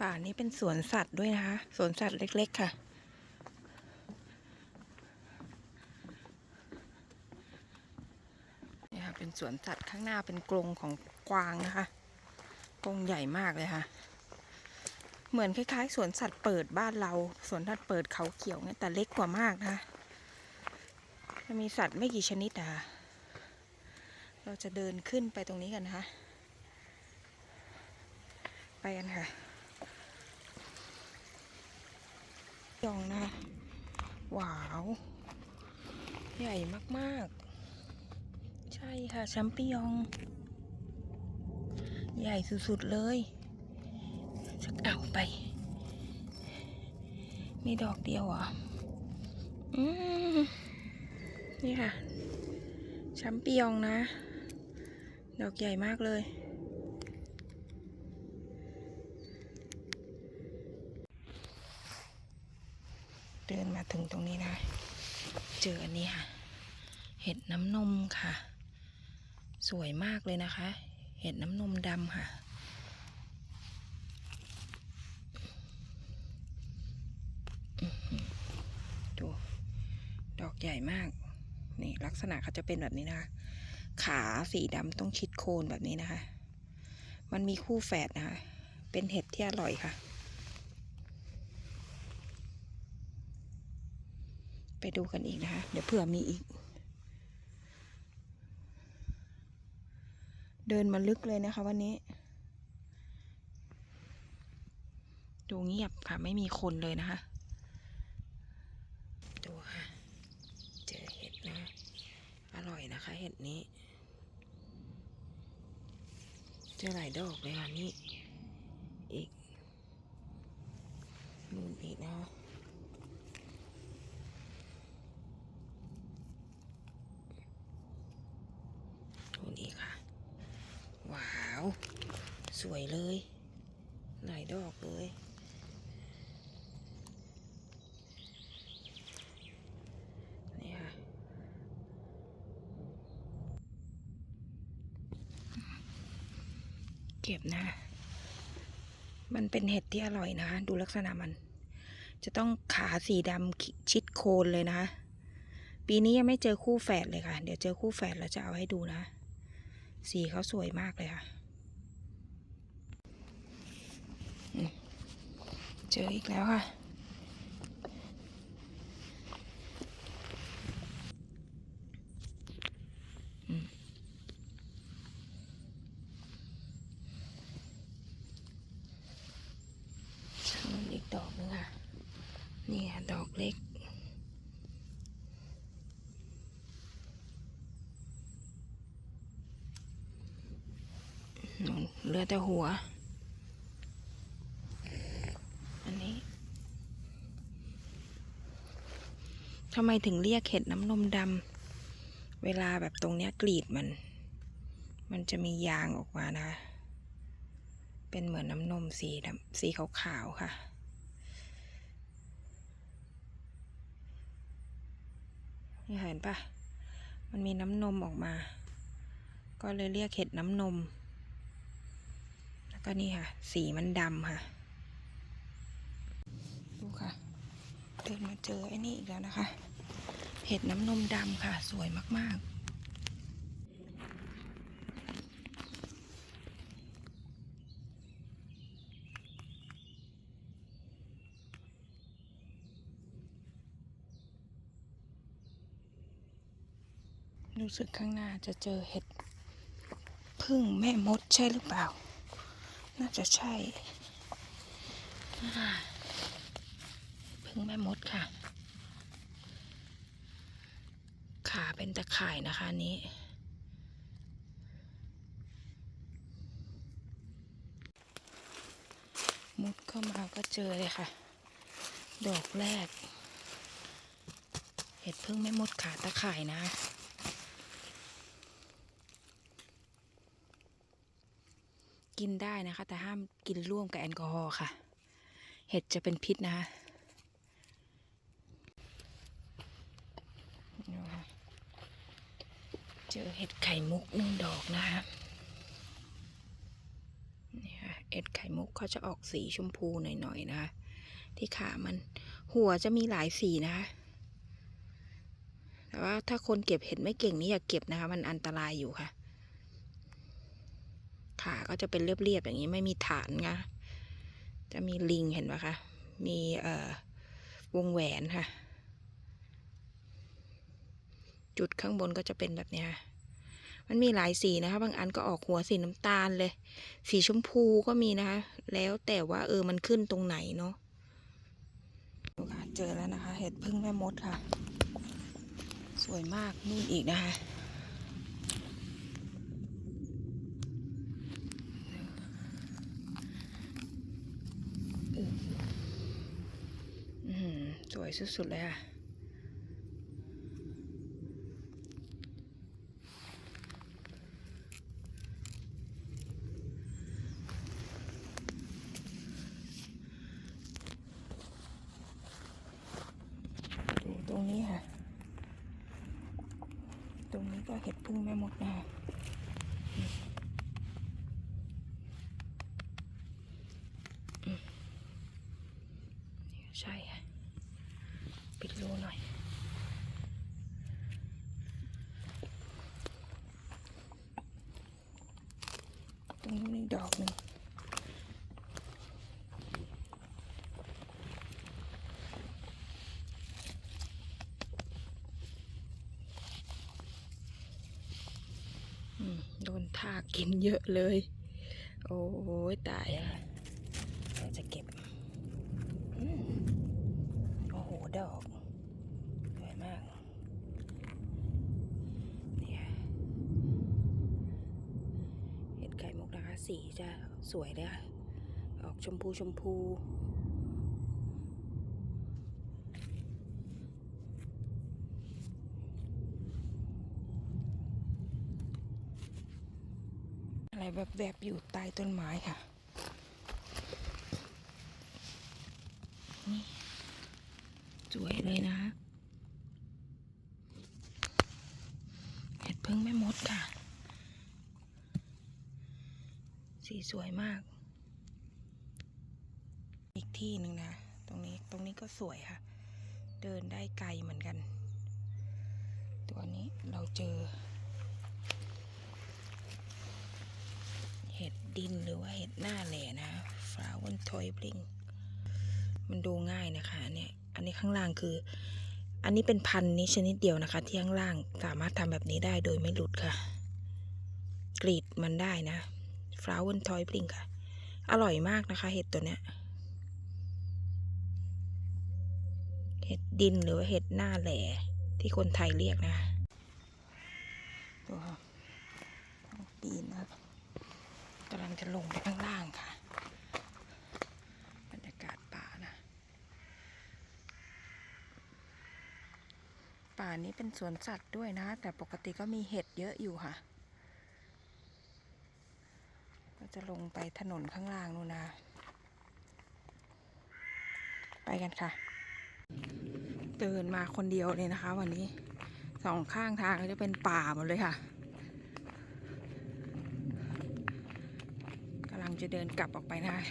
ป่านี้เป็นสวนสัตว์ด้วยนะคะสวนสัตว์เล็ก ๆ ค่ะ นี่ค่ะ เป็นสวนสัตว์ข้างหน้าเป็นกรงของกวางนะคะกรงใหญ่มากเลยค่ะ เหมือนคล้าย ๆ สวนสัตว์เปิดบ้านเรา สวนสัตว์เปิดเขาเขียวเนี่ยแต่เล็กกว่ามากนะคะจะมีสัตว์ไม่กี่ชนิดอะ เราจะเดินขึ้นไปตรงนี้กันนะคะ ไปกันค่ะ ยองนะคะว้าว ใหญ่มากๆ ใช่ค่ะแชมปิยอง ใหญ่สุดๆเลยสักเอาไป มีดอกเดียวอะอืมนี่ค่ะแชมปิยองนะ ดอกใหญ่มากเลย เดินมาถึงตรงนี้นะ เจออันนี้ค่ะ เห็ดน้ำนมค่ะ สวยมากเลยนะคะ เห็ดน้ำนมดำค่ะ ดู ดอกใหญ่มาก นี่ลักษณะเขาจะเป็นแบบนี้นะคะ ขาสีดำต้องชิดโคนแบบนี้นะคะ มันมีคู่แฝดนะคะ เป็นเห็ดที่อร่อยค่ะ ไปดูกันอีกนะคะ เดี๋ยวเผื่อมีอีก เดินมาลึกเลยนะคะวันนี้ ดูเงียบค่ะ ไม่มีคนเลยนะคะดูค่ะ เจอเห็ดนะ อร่อยนะคะ เห็ดนี้ เจอหลายดอกเลยค่ะนี่ อีกนู่นอีกนะคะ ตรง นี้ค่ะ ว้าว สวยเลย หลายดอกเลย นี่ค่ะ เก็บนะ มันเป็นเห็ดที่อร่อยนะคะ ดูลักษณะมัน จะต้องขาสีดำชิดโคนเลยนะคะปีนี้ยังไม่เจอคู่แฝดเลยค่ะ เดี๋ยวเจอคู่แฝดแล้วจะเอาให้ดูนะ สีเขาสวยมากเลยค่ะ เจออีกแล้วค่ะอีกดอกนึงค่ะ นี่ค่ะดอกเล็ก นู่นเห ลือแต่หัว อันนี้ทำไมถึงเรียกเห็ดน้ำนมดำเวลาแบบตรงเนี้ยกรีดมัน มันจะมียางออกมานะ เป็นเหมือนน้ำนมสีดำสีขาวๆค่ะเห็นปะมันมีน้ำนมออกมา ก็เลยเรียกเห็ดน้ำนม ก็นี่ค่ะ สีมันดำค่ะ ดูค่ะเดินมาเจอไอ้นี่อีกแล้วนะคะ เห็ดน้ำนมดำค่ะ สวยมากๆรู้สึกข้างหน้าจะเจอเห็ดพึ่งแม่มดใช่หรือเปล่า น่าจะใช่พึ่งแม่มดค่ะ ขาเป็นตะข่ายนะคะนนี้ มุดเข้ามาก็เจอเลยค่ะ ดอกแรก เห็ดพึ่งแม่มดขาตะข่ายนะ กินได้นะคะ แต่ห้ามกินร่วมกับแอลกอฮอล์ค่ะ เห็ดจะเป็นพิษนะคะเจอเห็ดไข่มุกหนึ่งดอกนะคะนี่ค่ะเอ็ดไข่มุกเขาจะออกสีชมพูหน่อยๆนะคะ ที่ขามันหัวจะมีหลายสีนะคะแต่ว่าถ้าคนเก็บเห็ดไม่เก่งนี่อย่าเก็บนะคะ มันอันตรายอยู่ค่ะ ขาก็จะเป็นเรียบๆอย่างนี้ไม่มีฐานนะจะมีลิงเห็นปะคะ มีเอ่อวงแหวนค่ะ จุดข้างบนก็จะเป็นแบบนี้ค่ะ มันมีหลายสีนะคะ บางอันก็ออกหัวสีน้ำตาลเลย สีชมพูก็มีนะคะ แล้วแต่ว่าเออมันขึ้นตรงไหนเนาะดูค่ะเจอแล้วนะคะ เห็ดพึ่งแม่มดค่ะ สวยมากนู่นอีกนะคะ อืมส วยสุดๆเลยค่ะ ดูตรงนี้ค่ะ ตรงนี้ก็เห็ดพึ่งแม่มดนะคะใช่ค่ะ ปิดรูหน่อย ต รงนี้นอีกดอกหนึ่งโดนทากกินเยอะเลย โอ้ยตายอะเดี๋ยวจะเก็บ โอ้โห ดอกสวยมาก เนี่ยเห็ดไข่มุกนะคะสี จะสวยเลยค่ะออกชมพูชมพูอะไรแบบแบบอยู่ใต้ต้นไม้ค่ะ นี่ สวยเลยนะห็ดพึ่งแม่มดค่ะ สีสวยมาก อีกที่หนึ่งนะ ตรงนี้ตรงนี้ก็สวยค่ะ เดินได้ไกลเหมือนกัน ตัวนี้เราเจอ เห็ดดินหรือว่าเห็ดหน้าแหล่นะฟลาวันทอยบลิงมันดูง่ายนะคะ เนี่ย อันนี้ข้างล่างคือ อันนี้เป็นพันธุ์นี้ชนิดเดียวนะคะ ที่ข้างล่างสามารถทำแบบนี้ได้โดยไม่หลุดค่ะ กรีดมันได้นะ ฟลาวันทอยบลิงค่ะ อร่อยมากนะคะ เห็ดตัวเนี้ย เห็ดดินหรือว่าเห็ดหน้าแหล่ที่คนไทยเรียกนะดูค่ะปีนนะครับกำลังจะลงไปข้างล่างค่ะบรรยากาศป่านะ ป่านี้เป็นสวนสัตว์ด้วยนะ แต่ปกติก็มีเห็ดเยอะอยู่ค่ะ จะลงไปถนนข้างล่างนู่นนะ ไปกันค่ะ เดินมาคนเดียวเลยนะคะ วันนี้สองข้างทางก็จะเป็นป่าหมดเลยค่ะกำลังจะเดินกลับออกไปนะคะ